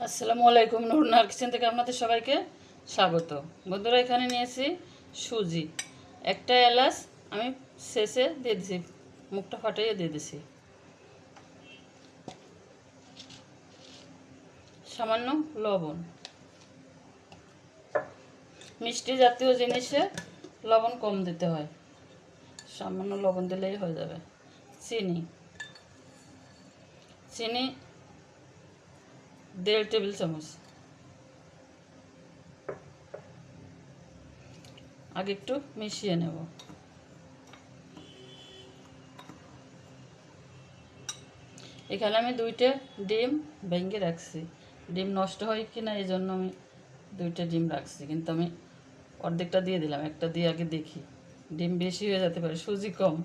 আসসালামু আলাইকুম নুরনার কিচেন থেকে আপনাদের সবাইকে স্বাগত। বন্ধুরা, এখানে নিয়েছি সুজি। একটা এলাচ আমি শেষে দিয়ে দিছি, মুখটা ফাটাইয়ে দিয়ে দিছি। সামান্য লবণ। মিষ্টি জাতীয় জিনিসে লবণ কম দিতে হয়। সামান্য লবণ দিলেই হয়ে যাবে। চিনি। চিনি দেড় টেবিল চামচ। আগে একটু মিশিয়ে নেব। এখানে আমি দুইটা ডিম ভেঙে রাখছি। ডিম নষ্ট হয় কি না এই জন্য আমি দুইটা ডিম রাখছি, কিন্তু আমি অর্ধেকটা দিয়ে দিলাম, একটা দিয়ে আগে দেখি। ডিম বেশি হয়ে যেতে পারে, সুজি কম।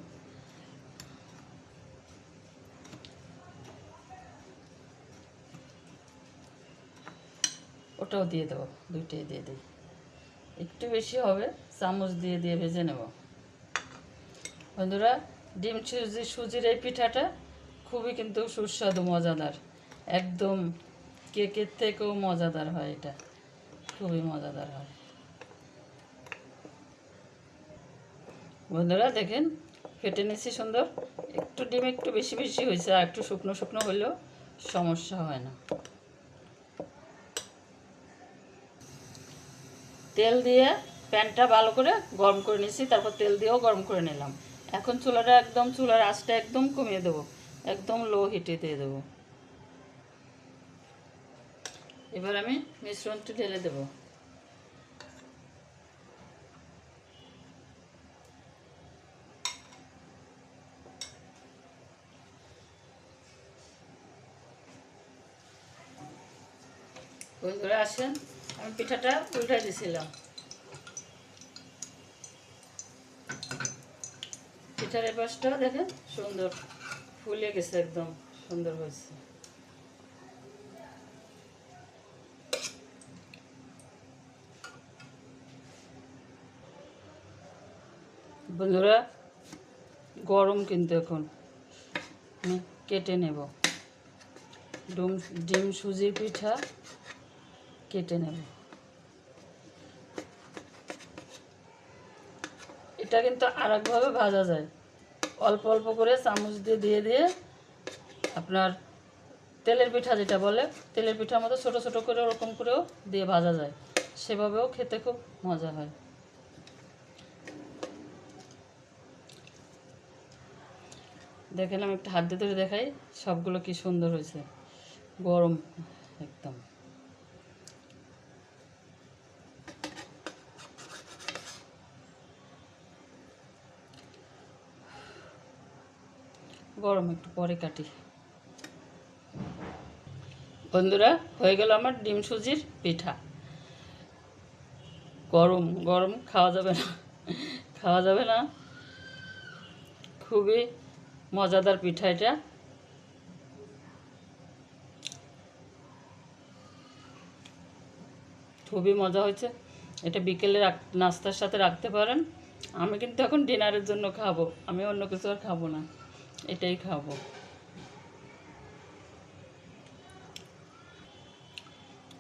ওটাও দিয়ে দেবো, দুইটাই দিয়ে দিই। একটু বেশি হবে, চামচ দিয়ে দিয়ে ভেজে নেব। বন্ধুরা, ডিম সুজি, সুজির এই পিঠাটা খুবই কিন্তু সুস্বাদু, মজাদার। একদম কেকের থেকেও মজাদার হয় এটা। খুবই মজাদার হয়। বন্ধুরা, দেখেন, ফেটে নিচ্ছি সুন্দর। একটু ডিম একটু বেশি বেশি হয়েছে, আর একটু শুকনো শুকনো হলেও সমস্যা হয় না। তেল দিয়ে প্যানটা ভালো করে গরম করে নিয়েছি, তারপর তেল দিয়েও গরম করে নিলাম। এখন চুলাটা একদম, চুলার আঁচটা একদম কমিয়ে দেবো, একদম লো হিটে দিয়ে দেবো। এবার আমি মিশ্রণটি ঢেলে দেবো। বন্ধুরা, আসেন। আমি পিঠাটা উল্টাই দিয়েছিলাম পিঠার এই পাশটা দেখেন সুন্দর, ফুলে গেছে একদম, সুন্দর হয়েছে। বন্ধুরা, গরম কিন্তু এখন। কেটে নেব। ডুম, ডিম সুজির পিঠা। কেটে নেব। এটা কিন্তু আরেকভাবে ভাজা যায়। অল্প অল্প করে চামচ দিয়ে দিয়ে দিয়ে আপনার তেলের পিঠা যেটা বলে, তেলের পিঠার মতো ছোট ছোট করে ওরকম করেও দিয়ে ভাজা যায়। সেভাবেও খেতে খুব মজা হয়। দেখেন, আমি একটা হাত দিয়ে ধরে দেখাই সবগুলো কি সুন্দর হয়েছে। গরম একদম। গরম একটু পরে কাটি। বন্ধুরা, হয়ে গেল আমার ডিম সুজির পিঠা। গরম গরম খাওয়া যাবে না, খাওয়া যাবে না। খুবই মজাদার পিঠা এটা। খুবই মজা হয়েছে। এটা বিকেলে নাস্তার সাথে রাখতে পারেন। আমি কিন্তু এখন ডিনারের জন্য খাব। আমি অন্য কিছু আর খাব না। এটাই খাব।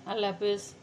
আল্লাহ হাফেজ।